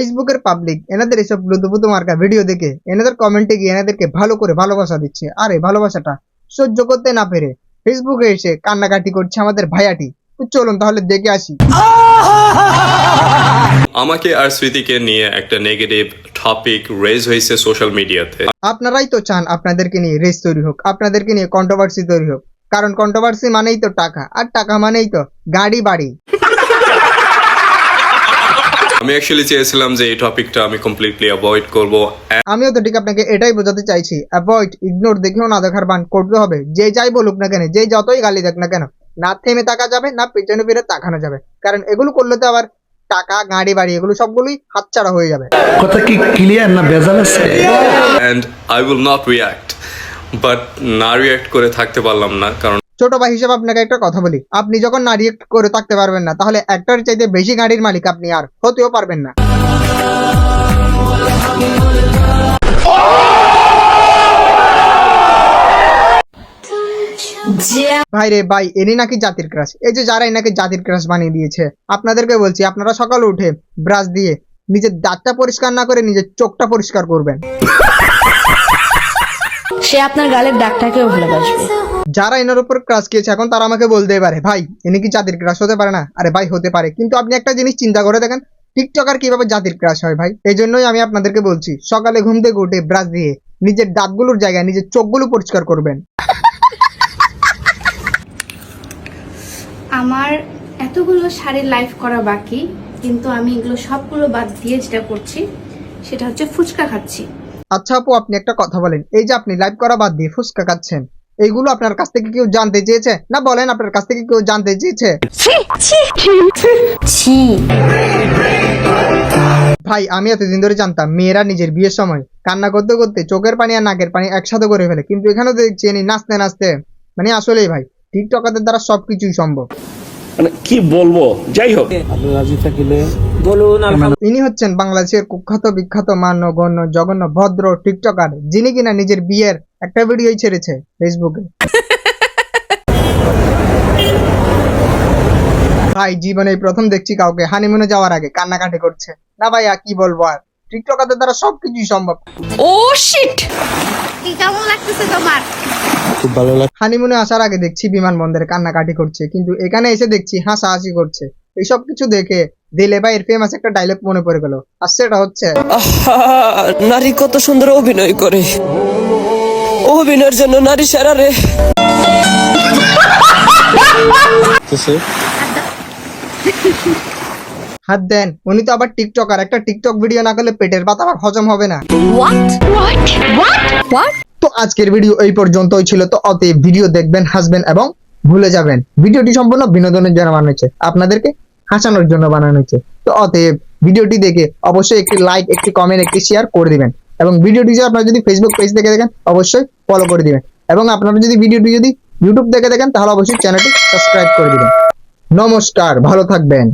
ফেসবুকের পাবলিক এনাদের এসব লুতুপুতু মার্কা ভিডিও দেখে এনাদের কমেন্টে গিয়ে এনাদেরকে ভালো করে ভালোবাসা দিচ্ছে। আর এই ভালোবাসাটা সহ্য করতে না পেরে ফেসবুকে এসে কান্নাকাটি করছে আমাদের ভাইয়াটি। চলুন তাহলে দেখে আসি। আমাকে আর স্মৃতিকে নিয়ে একটা নেগেটিভ টপিক রেজ হয়েছে সোশ্যাল মিডিয়াতে আপনারাই তো চান আপনাদেরকে নিয়ে রেস তৈরি হোক আপনাদেরকে নিয়ে কন্ট্রোভার্সি তৈরি হোক। কারণ কন্ট্রোভার্সি মানেই তো টাকা আর টাকা মানেই তো গাড়ি বাড়ি আমি অ্যাকচুয়ালি চেয়েছিলাম যে এই টপিকটা আমি কমপ্লিটলি অ্যাভয়েড করব আমিও তো ঠিক আপনাকে এটাই বোঝাতে চাইছি অ্যাভয়েড ইগনোর দেখেও না দেখার বান করতে হবে। যে যাই বলুক না কেন যে যতই গালি দেখ না কেন না থেমে তাকা যাবে না পেছনে ফিরে তাকানো যাবে। কারণ এগুলো করলে তো আবার টাকা গাড়ি বাড়ি এগুলো সবগুলোই হাতছাড়া হয়ে যাবে। কথা কি ক্লিয়ার না ভেজাল আছে? And I will not react but না রিয়াক্ট করে থাকতে পারলাম না কারণ ছোট ভাই হিসেবে আপনাকে একটা কথা বলি। আপনি যখন না রিয়েক্ট করে থাকতে পারবেন না, তাহলে একটার চাইতে বেশি গাড়ির মালিক আপনি আর হতেও পারবেন না। ভাই রে ভাই এনি নাকি জাতির ক্রাশ এই যে যারা এনাকে জাতির ক্রাশ বানিয়ে দিয়েছে, আপনাদেরকে বলছি, আপনারা সকালে উঠে ব্রাশ দিয়ে নিজের দাঁতটা পরিষ্কার না করে নিজের চোখটা পরিষ্কার করবেন। সে আপনার গালের ডাকটাকেও ভালোবাসবে। যারা এনার উপর ক্রাশ খেয়েছে এখন তারা আমাকে বলতে পারে ভাই এনে কি জাতির ক্রাশ হতে পারে না? আরে ভাই হতে পারে। কিন্তু আপনি একটা জিনিস চিন্তা করে দেখেন টিকটকার কীভাবে জাতির ক্রাশ হয় ভাই? এই জন্যই আমি আপনাদেরকে বলছি সকালে ঘুম থেকে উঠে ব্রাশ দিয়ে নিজের দাঁতগুলোর জায়গায় নিজের চোখগুলো পরিষ্কার করবেন। আমার এতগুলো শাড়ির লাইফ করা বাকি কিন্তু আমি এগুলো সবগুলো বাদ দিয়ে যেটা করছি সেটা হচ্ছে ফুচকা খাচ্ছি। আচ্ছা আপু আপনি একটা কথা বলেন। এই যে আপনি লাইভ করা বাদ দিয়ে ফুসকা খাচ্ছেন এইগুলো আপনার কাছ থেকে কেউ জানতে চেয়েছে? না বলেন আপনার কাছ থেকে কেউ জানতে চেয়েছে? ভাই আমি এতদিন ধরে জানতাম মেয়েরা নিজের বিয়ের সময় কান্না করতে করতে চোখের পানি আর নাকের পানি একসাথে করে ফেলে। কিন্তু এখানেও দেখছি নাচতে নাচতে। মানে আসলেই ভাই টিকটকারদের দ্বারা সবকিছুই সম্ভব। মানে কি বলব? যাই হোক। ইনি হচ্ছেন বাংলাদেশের কুখ্যাত বিখ্যাত মান্য গণ্য জঘন্য ভদ্র টিকটকার যিনি কিনা নিজের বিয়ের একটা ভিডিওই ছেড়েছে ফেসবুকে। ভাই জীবনে প্রথম দেখছি কাউকে হানিমুনে যাওয়ার আগে কান্নাকাটি করছে। না ভাইয়া কি বলব আর? টিকটকারদের দ্বারা সবকিছুই সম্ভব। ও শিট কি কেমন লাগতেছে তোমার? হানিমুনে আসার আগে দেখছি বিমানবন্দরে কান্নাকাটি করছে কিন্তু এখানে এসে দেখছি হাসাহাসি করছে। এইসব কিছু দেখে দিলে ভাইয়ের ফেমাস একটা ডায়লগ মনে পড়ে গেল। আর সেটা হচ্ছে আহা, নারী কত সুন্দর অভিনয় করে। অভিনয়ের জন্য নারী সেরা রে। হাত দেন উনি তো আবার টিকটকার একটা টিকটক ভিডিও না করলে পেটের পাতা আবার হজম হবে না। তো আজকের ভিডিও এই পর্যন্তই ছিল তো অতএব ভিডিও দেখবেন হাসবেন এবং ভুলে যাবেন। ভিডিওটি সম্পূর্ণ বিনোদনের জন্য বানানো হয়েছে আপনাদেরকে হাসানোর জন্য বানানো হয়েছে। তো অতএব ভিডিওটি দেখে অবশ্যই একটি লাইক একটি কমেন্ট একটি শেয়ার করে দিবেন। এবং ভিডিওটি যদি আপনারা যদি ফেসবুক পেজ থেকে দেখেন অবশ্যই ফলো করে দিবেন। এবং আপনারা যদি ভিডিওটি যদি ইউটিউব থেকে দেখেন তাহলে অবশ্যই চ্যানেলটি সাবস্ক্রাইব করে দিবেন। নমস্কার ভালো থাকবেন।